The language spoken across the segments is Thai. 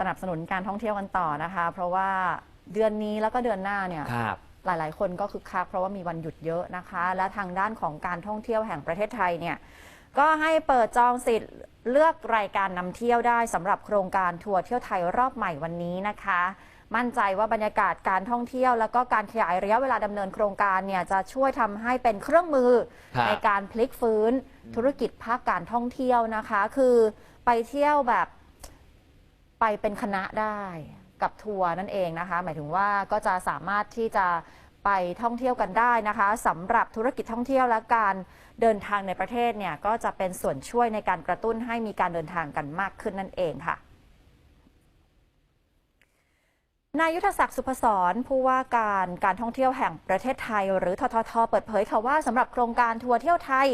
สนับสนุนการท่องเที่ยวกันต่อนะคะ เพราะว่าเดือนนี้แล้วก็เดือนหน้าเนี่ยครับ หลาย ๆ คนก็คึกคักเพราะว่ามีวันหยุดเยอะนะคะ และทางด้านของการท่องเที่ยวแห่งประเทศไทยเนี่ยก็ให้เปิดจองสิทธิ์เลือกรายการนำเที่ยวได้สำหรับโครงการทัวร์เที่ยวไทยรอบใหม่วันนี้นะคะ มั่นใจว่าบรรยากาศการท่องเที่ยว แล้วก็การขยายระยะเวลาดำเนินโครงการเนี่ยจะช่วยทำให้เป็นเครื่องมือครับ ในการพลิกฟื้นธุรกิจภาคการท่องเที่ยวนะคะ คือไปเที่ยวแบบ ไปเป็นคณะได้กับทัวร์นั่นเองนะคะ หมายถึงว่าก็จะสามารถที่จะไปท่องเที่ยวกันได้นะคะสำหรับธุรกิจท่องเที่ยวและการเดินทางในประเทศเนี่ยก็จะเป็นส่วนช่วยในการกระตุ้นให้มีการเดินทางกันมากขึ้นนั่นเองค่ะ นายยุทธศักดิ์สุพศรผู้ว่าการการท่องเที่ยวแห่งประเทศไทย หรือททท เปิดเผยค่ะว่าสำหรับโครงการทัวร์เที่ยวไทย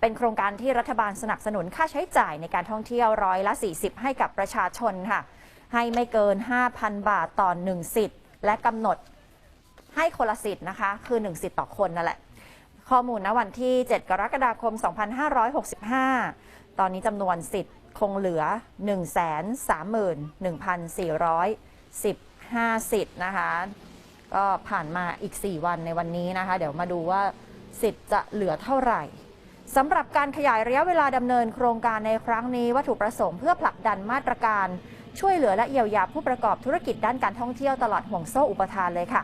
เป็นโครงการที่รัฐบาลสนับสนุนค่าใช้จ่ายในการท่องเที่ยวร้อยละ 40 ให้กับประชาชนค่ะ ให้ไม่เกิน 5,000 บาทต่อ 1 สิทธิ์ และกำหนดให้คนละสิทธิ์นะคะ คือ 1 สิทธิ์ต่อคนนั่นแหละ ข้อมูลณวันที่ 7 กรกฎาคม 2565 ตอนนี้จำนวนสิทธิ์คงเหลือ 131,415สิท ธิ์นะคะ ก็ผ่านมาอีก 4 วันในวันนี้นะคะ เดี๋ยวมาดูว่าสิทธิ์จะเหลือเท่าไหร่สำหรับการขยายระยะเวลาดำเนินโครงการในครั้งนี้ วัตถุประสงค์เพื่อผลักดันมาตรการช่วยเหลือและเยียวยาผู้ประกอบธุรกิจด้านการท่องเที่ยวตลอดห่วงโซ่อุปทานเลยค่ะ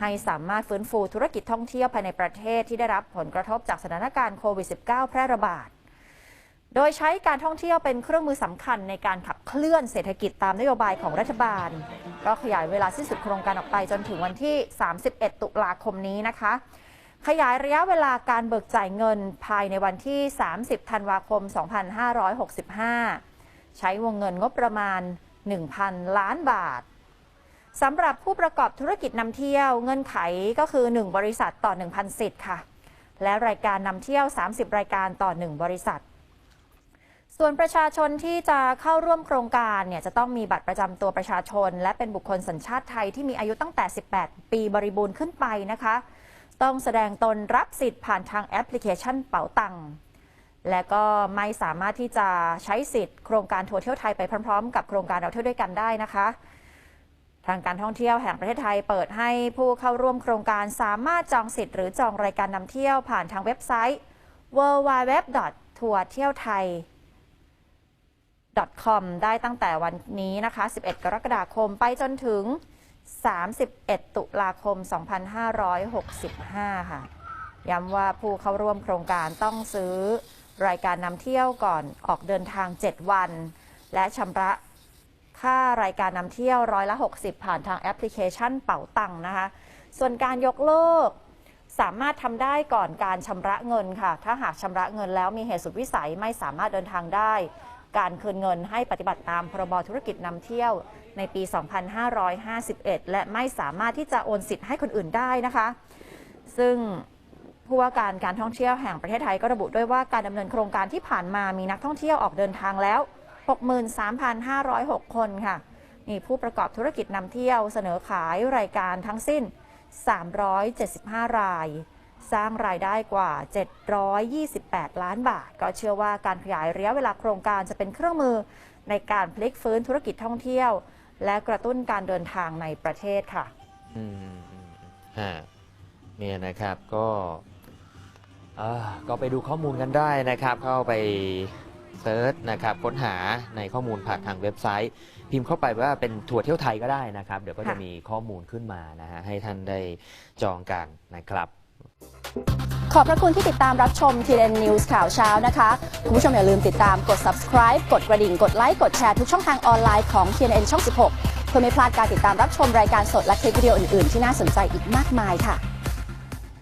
ให้สามารถฟื้นฟูธุรกิจท่องเที่ยวภายในประเทศที่ได้รับผลกระทบจากสถานการณ์โควิด -19 แพร่ระบาด โดยใช้การท่องเที่ยวเป็นเครื่องมือสำคัญในการขับเคลื่อนเศรษฐกิจตามนโยบายของรัฐบาล ก็ขยายเวลาสิ้นสุดโครงการออกไปจนถึงวันที่ 31 ตุลาคมนี้นะคะ ขยายระยะเวลาการเบิกจ่ายเงินภายในวันที่ 30 ธันวาคม 2565 ใช้วงเงินงบประมาณ 1,000 ล้านบาทสำหรับผู้ประกอบธุรกิจนำเที่ยวเงื่อนไขก็คือ 1 บริษัทต่อ 1,000 สิทธิ์ค่ะ และรายการนำเที่ยว 30 รายการต่อ 1 บริษัท ส่วนประชาชนที่จะเข้าร่วมโครงการเนี่ยจะต้องมีบัตรประจำตัวประชาชน และเป็นบุคคลสัญชาติไทยที่มีอายุตั้งแต่ 18 ปีบริบูรณ์ขึ้นไปนะคะ ต้องแสดงตนรับสิทธิ์ผ่านทางแอปพลิเคชันเป๋าตังค์และก็ไม่สามารถที่จะใช้สิทธิ์โครงการทัวร์เที่ยวไทยไปพร้อมๆ กับโครงการเราเที่ยวด้วยกันได้นะคะ ทางการท่องเที่ยวแห่งประเทศไทยเปิดให้ผู้เข้าร่วมโครงการสามารถจองสิทธิ์หรือจองรายการนำเที่ยวผ่านทางเว็บไซต์ w w w t o u r t h i e w t h a i .com ได้ตั้งแต่วันนี้นะคะ 11 กรกฎาคมไปจนถึง 31 ตุลาคม 2565 ค่ะ ย้ำว่าผู้เข้าร่วมโครงการต้องซื้อรายการนำเที่ยวก่อนออกเดินทาง 7 วัน และชำระค่ารายการนำเที่ยวร้อยละ 60 ผ่านทางแอปพลิเคชันเป๋าตังค์นะคะ ส่วนการยกเลิกสามารถทำได้ก่อนการชำระเงินค่ะ ถ้าหากชำระเงินแล้วมีเหตุสุดวิสัยไม่สามารถเดินทางได้ การคืนเงินให้ปฏิบัติตามพรบธุรกิจนำเที่ยวในปี 2551 และไม่สามารถที่จะโอนสิทธิ์ให้คนอื่นได้นะคะ ซึ่งผู้ว่าการการท่องเที่ยวแห่งประเทศไทยก็ระบุด้วยว่าการดำเนินโครงการที่ผ่านมามีนักท่องเที่ยวออกเดินทางแล้ว 63,506 คนค่ะ มีผู้ประกอบธุรกิจนำเที่ยวเสนอขายรายการทั้งสิ้น 375 ราย สร้างรายได้กว่า 728 ล้านบาท ก็เชื่อว่าการขยายระยะเวลาโครงการจะเป็นเครื่องมือในการพลิกฟื้นธุรกิจท่องเที่ยว และกระตุ้นการเดินทางในประเทศค่ะอืมอืมอืมฮะเนี่ยนะครับก็อ่าก็ไปดูข้อมูลกันได้นะครับ เข้าไปเซิร์ชนะครับค้นหาในข้อมูลผ่านทางเว็บไซต์ พิมพ์เข้าไปว่าเป็นทัวร์เที่ยวไทยก็ได้นะครับ เดี๋ยวก็จะค่ะมีข้อมูลขึ้นมานะฮะให้ท่านได้จองกันนะครับ ขอบพระคุณที่ติดตามรับชมทีเรนนิวส์ข่าวเช้านะคะ คุณผู้ชมอย่าลืมติดตามกด subscribe กดกระดิ่ง กดไลค์ กดแชร์ทุกช่องทางออนไลน์ของ TNN ช่อง 16 เพื่อไม่พลาดการติดตามรับชมรายการสดและคลิปวิดีโออื่น ๆ ที่น่าสนใจอีกมากมายค่ะ